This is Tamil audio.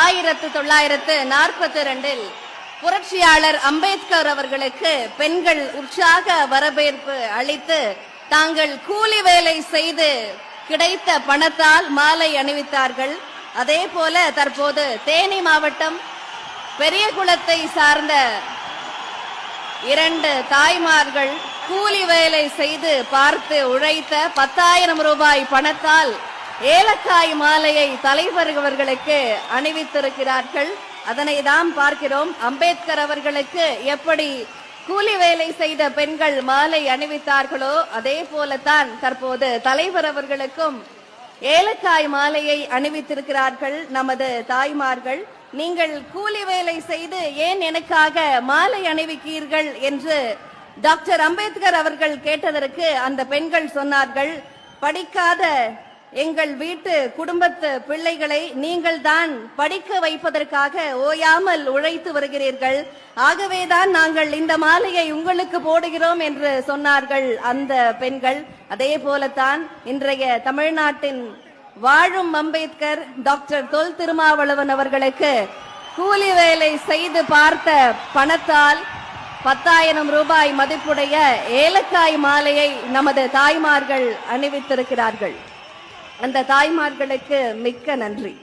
ஆயிரத்து தொள்ளாயிரத்து நாற்பத்தி ரெண்டில் புரட்சியாளர் அம்பேத்கர் அவர்களுக்கு பெண்கள் உற்சாக வரவேற்பு அளித்து தாங்கள் கூலி வேலை செய்து கிடைத்த பணத்தால் மாலை அணிவித்தார்கள். அதே போல தற்போது தேனி மாவட்டம் பெரியகுளத்தை சார்ந்த இரண்டு தாய்மார்கள் கூலி வேலை செய்து பார்த்து உழைத்த பத்தாயிரம் ரூபாய் பணத்தால் ஏலக்காய் மாலையை தலைவர்களுக்கு அணிவித்திருக்கிறார்கள். அதனை தான் பார்க்கிறோம். அம்பேத்கர் அவர்களுக்கு எப்படி கூலி வேலை செய்த பெண்கள் மாலை அணிவித்தார்களோ அதே போலத்தான் தற்போது தலைவர் அவர்களுக்கும் ஏலக்காய் மாலையை அணிவித்திருக்கிறார்கள் நமது தாய்மார்கள். நீங்கள் கூலி வேலை செய்து ஏன் எனக்காக மாலை அணிவிக்கிறீர்கள் என்று டாக்டர் அம்பேத்கர் அவர்கள் கேட்டதற்கு அந்த பெண்கள் சொன்னார்கள். படிக்காத எங்கள் வீட்டு குடும்பத்து பிள்ளைகளை நீங்கள் தான் படிக்க வைப்பதற்காக ஓயாமல் உழைத்து வருகிறீர்கள். ஆகவேதான் நாங்கள் இந்த மாலையை உங்களுக்கு போடுகிறோம் என்று சொன்னார்கள் அந்த பெண்கள். அதே போலத்தான் இன்றைய தமிழ்நாட்டின் வாழும் அம்பேத்கர் டாக்டர் தொல் திருமாவளவன் அவர்களுக்கு கூலி வேலை செய்து பார்த்த பணத்தால் பத்தாயிரம் ரூபாய் மதிப்புடைய ஏலக்காய் மாலையை நமது தாய்மார்கள் அணிவித்திருக்கிறார்கள். அந்த தாய்மார்களுக்கு மிக்க நன்றி.